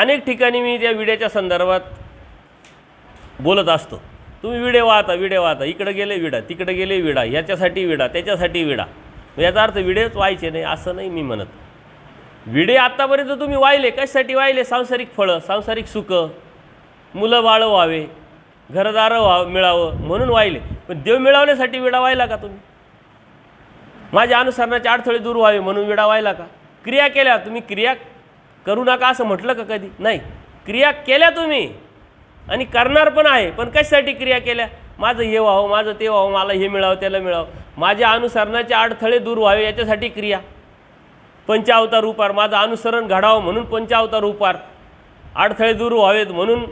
अनेक ठिकाणी मी त्या विड्याच्या संदर्भात बोलत असतो. तुम्ही विडे वाहता विडे वाहता. इकडं गेले विडा तिकडे गेले विडा ह्याच्यासाठी विडा त्याच्यासाठी विडा. याचा अर्थ विडेच व्हायचे नाही असं नाही मी म्हणत. विडे आत्तापर्यंत तुम्ही वाहिले कशासाठी वाहिले? सांसारिक फळं सांसारिक सुखं मुलं बाळं व्हावे घरदारं व्हा मिळावं म्हणून वाहिले. पण देव मिळवण्यासाठी विडा व्हायला का तुम्ही? माझ्या अनुसरणाचे अडथळे दूर व्हावे म्हणून विडा व्हायला का? क्रिया केल्या तुम्ही क्रिया करू नका असं म्हटलं का कधी? नाही. क्रिया केल्या तुम्ही. आणि करणार पण आहे. पण कशासाठी क्रिया केल्या? माझं हे व्हावं माझं ते व्हावं मला हे मिळावं त्याला मिळावं. माझ्या अनुसरणाचे अडथळे दूर व्हावे याच्यासाठी क्रिया. पंचावतार उपार माझं अनुसरण घडावं म्हणून पंचावतार उपार. अडथळे दूर व्हावेत म्हणून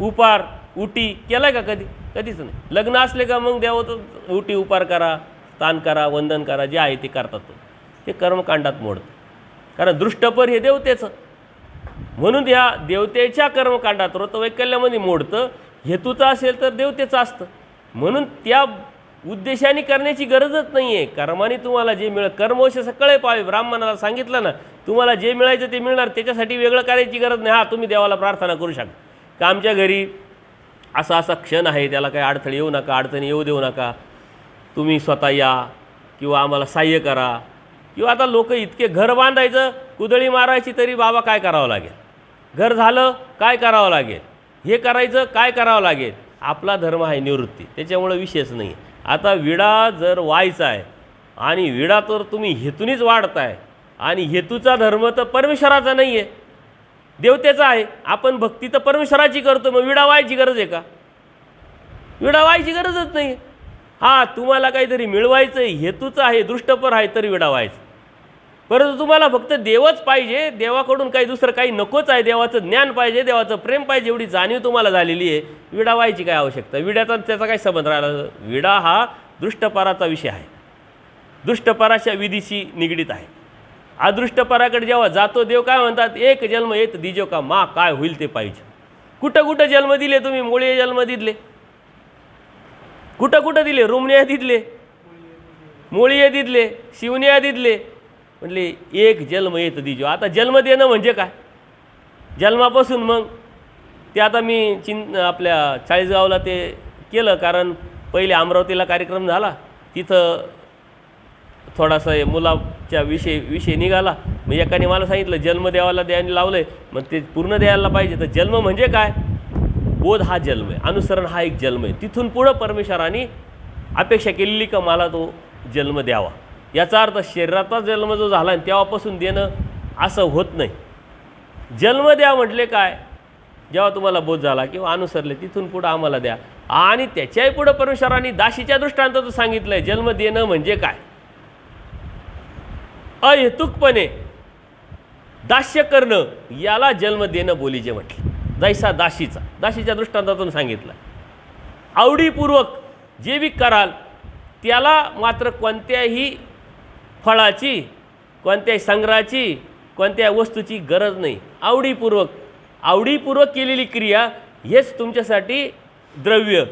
उपार उटी केलाय का कधी? कधीच नाही. लग्न असले का मग द्यावं तर उटी उपार करा तान करा वंदन करा जे आहे ते करतात ते. हे कर्मकांडात मोडतं. कारण दृष्टपर हे देवतेचं. म्हणून या देवतेच्या कर्मकांडात व्रतवैकल्यामध्ये मोडतं हेतूचं असेल तर देवतेचं असतं. म्हणून त्या उद्देशाने करण्याची गरजच नाही आहे कर्माने तुम्हाला जे मिळ कर्मवश सकळे पावे. ब्राह्मणाला सांगितलं ना तुम्हाला जे मिळायचं ते मिळणार त्याच्यासाठी वेगळं करायची गरज नाही. हा तुम्ही देवाला प्रार्थना करू शकता. का आमच्या घरी असा असा क्षण आहे त्याला काही अडथळे येऊ नका अडचणी येऊ देऊ नका. तुम्ही स्वतः या किंवा आम्हाला सहाय्य करा. किंवा आता लोक इतके घर बांधायचं कुदळी मारायची तरी बाबा काय करावं लागेल? घर झालं काय करावं लागेल? हे करायचं काय करावं लागेल? आपला धर्म आहे निवृत्ती त्याच्यामुळं विशेष नाही. आता विडा जर व्हायचा आहे आणि विडा तर तुम्ही हेतूनीच वाढताय आणि हेतूचा धर्म तर परमेश्वराचा नाही आहे देवतेचा आहे. आपण भक्ती तर परमेश्वराची करतो मग विडा व्हायची गरज आहे का? विडा व्हायची गरजच नाही. हा तुम्हाला काहीतरी मिळवायचं आहे हेतूचं आहे दृष्टपर आहे तरी विडा व्हायचं. परंतु तुम्हाला फक्त देवच पाहिजे देवाकडून काही दुसरं काही नकोच आहे देवाचं ज्ञान पाहिजे देवाचं प्रेम पाहिजे एवढी जाणीव तुम्हाला झालेली आहे. विडा व्हायची काय आवश्यकता? विड्याचा त्याचा काय संबंध राहिला? विडा हा दृष्टपराचा विषय आहे. दृष्टपराच्या विधीशी निगडीत आहे. अदृष्टपराकडे जेव्हा जातो देव काय म्हणतात? एक जन्म येत दिजो का मा काय होईल ते पाहिजे. कुठं कुठं जन्म दिले तुम्ही? मुळे जन्म दिले. कुठं कुठं दिले? रुमनिया दिले. मुळीये दिले. शिवनिया दिले. म्हणले एक जन्म येत दिजो. आता जन्म देणं म्हणजे काय? जन्मापासून मग ते आता मी चिं आपल्या चाळीसगावला ते केलं कारण पहिले अमरावतीला कार्यक्रम झाला. तिथं थोडासा हे मुलाच्या विषय विषय निघाला. मग एकाने मला सांगितलं जन्म द्यावाला द्यायला लावलं आहे मग ते पूर्ण द्यायला पाहिजे. तर जन्म म्हणजे काय? बोध हा जन्म आहे. अनुसरण हा एक जन्म आहे. तिथून पुढं परमेश्वराने अपेक्षा केलेली का मला तो जन्म द्यावा? याचा अर्थ शरीराचा जन्म जो झाला आहे तेव्हापासून देणं असं होत नाही. जन्म द्या म्हटले काय? जेव्हा तुम्हाला बोध झाला किंवा अनुसरले तिथून पुढं आम्हाला द्या. आणि त्याच्याही पुढं परमेश्वराने दाशीच्या दृष्टांतातून सांगितलं आहे जन्म देणं म्हणजे काय? अहेतुकपणे दास्य करणं याला जन्म देणं बोलीचे म्हटले. जैसा दाशीचा दाशीच्या दृष्टांतातून सांगितलं आवडीपूर्वक जे बी कराल त्याला मात्र कोणत्याही फळाची कोणत्याही संग्रहाची कोणत्या वस्तूची गरज नाही. आवडीपूर्वक आवडीपूर्वक केलेली क्रिया हेच तुमच्यासाठी द्रव्य.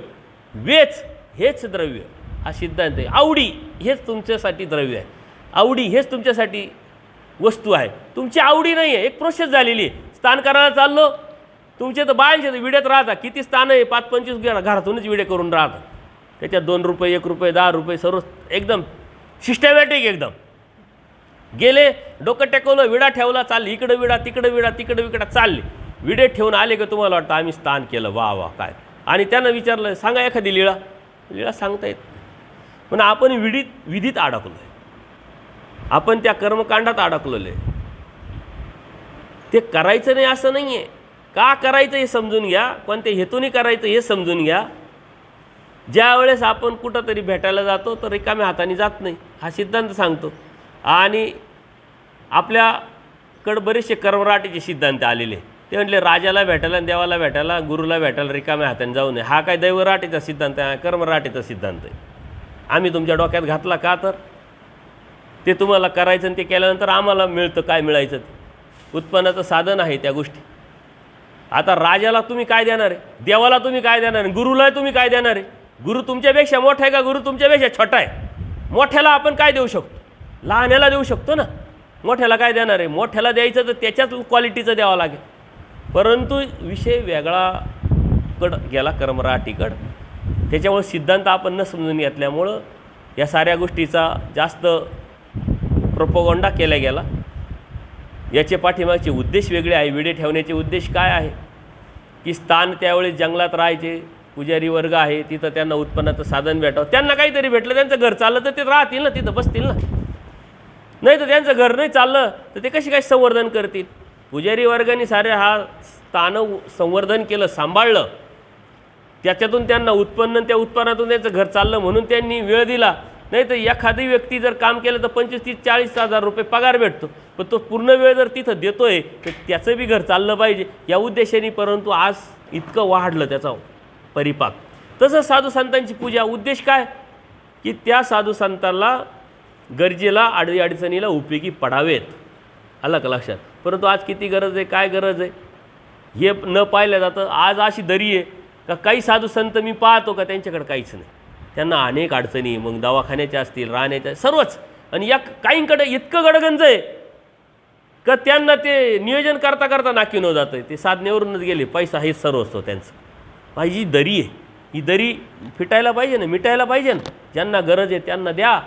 वेच हेच द्रव्य. हा सिद्धांत आहे. आवडी हेच तुमच्यासाठी द्रव्य आहे. आवडी हेच तुमच्यासाठी वस्तू आहे. तुमची आवडी नाही आहे. एक प्रोसेस झालेली आहे. स्थान करायला चाललो. तुमचे तर बायांचे तर विड्यात राहता किती स्थान आहे? पाच पंचवीस घरा घरातूनच विडे करून राहतात. त्याच्यात दोन रुपये एक रुपये दहा रुपये सर्व एकदम सिस्टमॅटिक एकदम. गेले डोकं टेकवलं विडा ठेवला चालली. इकडं विडा तिकडं विडा तिकडं विकडा चालली. विडे ठेवून आले का तुम्हाला वाटतं? आम्ही स्थान केलं. वा वा काय? आणि त्यांना विचारलं सांगा एखादी लिळा. लिळा सांगता येत पण आपण विडीत विधीत अडकलो आहे आपण त्या कर्मकांडात अडकलेलो. आहे ते करायचं नाही असं नाही आहे का करायचं हे समजून घ्या. कोणत्या हेतूने करायचं हे समजून घ्या. ज्या वेळेस आपण कुठंतरी भेटायला जातो तर रिकाम्या हाताने जात नाही. हा सिद्धांत सांगतो. आणि आपल्याकडं बरेचसे कर्मराटीचे सिद्धांत आलेले. ते म्हटले राजाला भेटायला आणि देवाला भेटायला गुरुला भेटायला रिकाम्या हाताने जाऊ नये. हा काय दैवराटीचा सिद्धांत आहे कर्मराटीचा सिद्धांत आहे. आम्ही तुमच्या डोक्यात घातला का तर? ते तुम्हाला करायचं आणि ते केल्यानंतर आम्हाला मिळतं काय मिळायचं ते? उत्पन्नाचं साधन आहे त्या गोष्टी. आता राजाला तुम्ही काय देणार आहे? देवाला तुम्ही काय देणार आहे? गुरुला तुम्ही काय देणार आहे? गुरु तुमच्यापेक्षा मोठा आहे का? गुरु तुमच्यापेक्षा छोटा आहे. मोठ्याला आपण काय देऊ शकतो? लहान्याला देऊ शकतो ना? मोठ्याला काय देणार आहे? मोठ्याला द्यायचं तर त्याच्याच क्वालिटीचं द्यावं लागेल. परंतु विषय वेगळा कड गेला कर्मराटीकड. त्याच्यामुळे सिद्धांत आपण न समजून घेतल्यामुळं या साऱ्या गोष्टीचा जास्त प्रोपोगंडा केला गेला. याचे पाठीमागचे उद्देश वेगळे आहे. विडे ठेवण्याचे उद्देश काय आहे? की स्थान त्यावेळेस जंगलात राहायचे. पुजारी वर्ग आहे. तिथं त्यांना उत्पन्नाचं साधन भेटावं. त्यांना काहीतरी भेटलं. त्यांचं घर चाललं तर ते राहतील ना. तिथं बसतील ना. नाही तर त्यांचं घर नाही चाललं तर ते कशी काय संवर्धन करतील? पुजारी वर्गाने सारे हा स्थान संवर्धन केलं सांभाळलं. त्याच्यातून त्यांना उत्पन्न त्या उत्पन्नातून त्यांचं घर चाललं म्हणून त्यांनी वेळ दिला. नाही तर एखादी व्यक्ती जर काम केलं तर पंचवीस तीस चाळीस हजार रुपये पगार भेटतो. पण तो पूर्ण वेळ जर तिथं देतोय तर त्याचं बी घर चाललं पाहिजे. या उद्देशाने परंतु आज इतकं वाढलं त्याचा परिपाक. तसं साधू संतांची पूजा. उद्देश काय? की त्या साधू संतांना गरजेला अडी अडचणीला उपयोगी पडावेत. आलं का लक्षात? परंतु आज किती गरज आहे काय गरज आहे? हे न पाहिलं जातं आज अशी दरी आहे का काही साधू संत मी पाहतो का त्यांच्याकडे काहीच नाही. त्यांना अनेक अडचणी मग दवाखान्याच्या असतील राहण्याच्या सर्वच. आणि या काहींकडे इतकं गडगंज आहे का त्यांना ते नियोजन करता करता नाकी न जातं ते साधनेवरूनच गेले पैसा हेच सर्व असतो त्यांचं. पाहिजे दरी आहे. ही दरी फिटायला पाहिजे ना मिटायला पाहिजे ना. ज्यांना गरज आहे त्यांना द्या.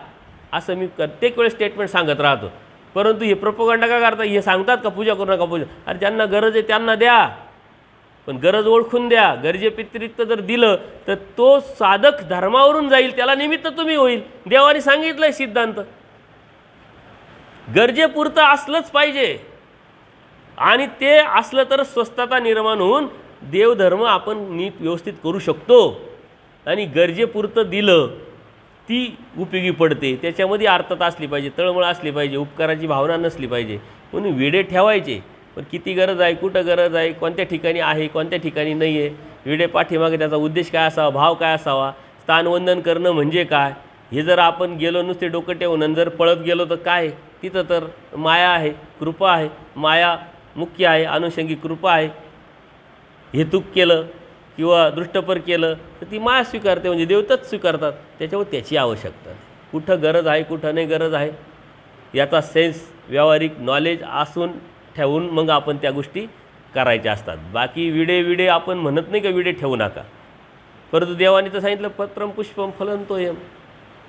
असं मी प्रत्येक वेळेस स्टेटमेंट सांगत राहतो. परंतु हे प्रपोगंडा का करता? हे सांगतात का पूजा करू नका पूजा? अरे ज्यांना गरज आहे त्यांना द्या. पण गरज ओळखून द्या. गरजे जर दिलं तर तो साधक धर्मावरून जाईल. त्याला निमित्त तुम्ही होईल. देवाने सांगितलंय सिद्धांत. गरजेपुरतं असलंच पाहिजे. आणि ते असलं तर स्वस्तता निर्माण होऊन देवधर्म आपण नीट व्यवस्थित करू शकतो. आणि गरजेपुरतं दिलं ती उपयोगी पडते. त्याच्यामध्ये अर्थता असली पाहिजे तळमळ असली पाहिजे उपकाराची भावना नसली पाहिजे. म्हणून विडे ठेवायचे पण किती गरज आहे कुठं गरज आहे कोणत्या ठिकाणी आहे कोणत्या ठिकाणी नाही आहे विडे पाठीमागे त्याचा उद्देश काय असावा भाव काय असावा स्थानवंदन करणं म्हणजे काय? हे जर आपण गेलो नुसते डोकं ठेवून जर पळत गेलो तर काय? तिथं तर माया आहे कृपा आहे. माया मुख्य आहे अनुषंगिक कृपा आहे. हेतूक केलं किंवा दृष्टपर केलं तर ती माया स्वीकारते म्हणजे देवताच स्वीकारतात. त्याच्यावर त्याची आवश्यकता. कुठं गरज आहे कुठं नाही गरज आहे याचा सेन्स व्यावहारिक नॉलेज असून ठेवून मग आपण त्या गोष्टी करायच्या असतात. बाकी विडे विडे आपण म्हणत नाही का विडे ठेवू नका. परंतु देवाने तर सांगितलं पत्रम पुष्पम फलंतोयम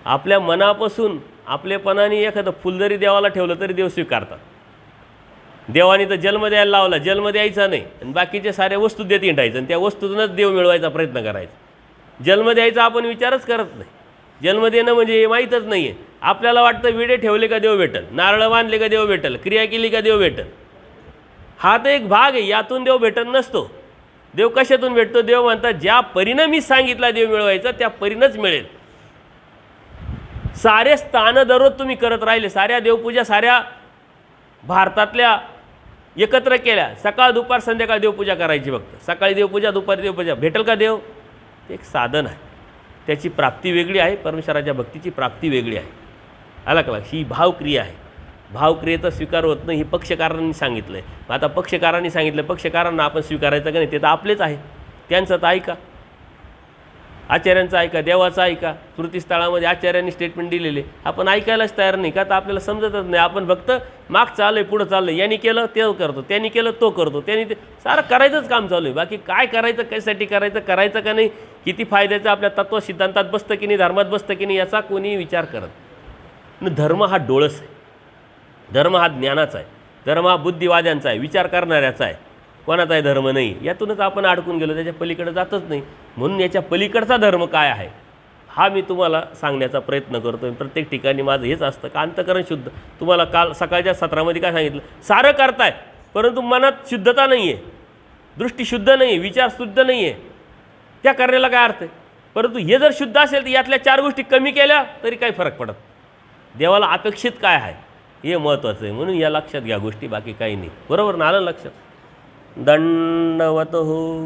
आपल्या मनापासून आपलेपणाने एखादं फुल जरी देवाला ठेवलं तरी देव स्वीकारतात. देवाने तर जन्म द्यायला लावला जन्म द्यायचा नाही. आणि बाकीच्या साऱ्या वस्तू देत हिंडायचं. आणि त्या वस्तूतूनच देव मिळवायचा प्रयत्न करायचा. जन्म द्यायचा आपण विचारच करत नाही. जन्म देणं म्हणजे हे माहीतच नाही आहे आपल्याला वाटतं विडे ठेवले का देव भेटल? नारळ बांधले का देव भेटल? क्रिया केली का देव भेटल? हा तर एक भाग आहे. यातून देव भेटत नसतो. देव कशातून भेटतो? देव म्हणतात ज्या परीनं मी सांगितला देव मिळवायचा त्या परीनंच मिळेल. सारे स्थानं दररोज तुम्ही करत राहिले. साऱ्या देवपूजा साऱ्या भारतातल्या एकत्र केल्या. सकाळ दुपार संध्याकाळ देवपूजा करायची फक्त. सकाळी देवपूजा दुपारी देवपूजा. भेटेल का देव? ते एक साधन आहे. त्याची प्राप्ती वेगळी आहे. परमेश्वराच्या भक्तीची प्राप्ती वेगळी आहे. आला का ही भावक्रिया आहे. भावक्रियेचा स्वीकार होत नाही हे पक्षकारांनी सांगितलं आहे आता पक्षकारांनी सांगितलं पक्षकारांना आपण स्वीकारायचं का नाही? ते तर आपलेच आहे. त्यांचं तर ऐका. आचार्यांचा ऐका देवाचा ऐका. स्मृतीस्थळामध्ये आचार्यांनी स्टेटमेंट दिलेले. आपण ऐकायलाच तयार नाही का? तर आपल्याला समजतच नाही. आपण फक्त माग चाललं आहे पुढं चाललं आहे यांनी केलं ते करतो. त्यांनी केलं तो करतो. त्यांनी ते सारं करायचंच काम चालू आहे. बाकी काय करायचं कशासाठी करायचं करायचं का नाही? किती फायद्याचं आपल्या तत्व सिद्धांतात बसतं की नाही धर्मात बसतं की नाही याचा कोणीही विचार करत न धर्म हा डोळस आहे. धर्म हा ज्ञानाचा आहे. धर्म हा बुद्धिवाद्यांचा आहे. विचार करणाऱ्याचा आहे. कोणाचा आहे धर्म नाही? यातूनच आपण अडकून गेलो. त्याच्या पलीकडे जातच नाही. म्हणून याच्या पलीकडचा धर्म काय आहे? हा मी तुम्हाला सांगण्याचा प्रयत्न करतो आहे प्रत्येक ठिकाणी माझं हेच असतं. का अंतकरण शुद्ध? तुम्हाला काल सकाळच्या सत्रामध्ये काय सांगितलं? सारं करताय परंतु मनात शुद्धता नाही आहे दृष्टी शुद्ध नाही आहे विचार शुद्ध नाही आहे त्या करण्याला काय अर्थ आहे? परंतु हे जर शुद्ध असेल तर यातल्या चार गोष्टी कमी केल्या तरी काही फरक पडत देवाला अपेक्षित काय आहे? हे महत्त्वाचं आहे. म्हणून या लक्षात घ्या गोष्टी बाकी काही नाही. बरोबर ना आलं लक्षात? दंडवत हो.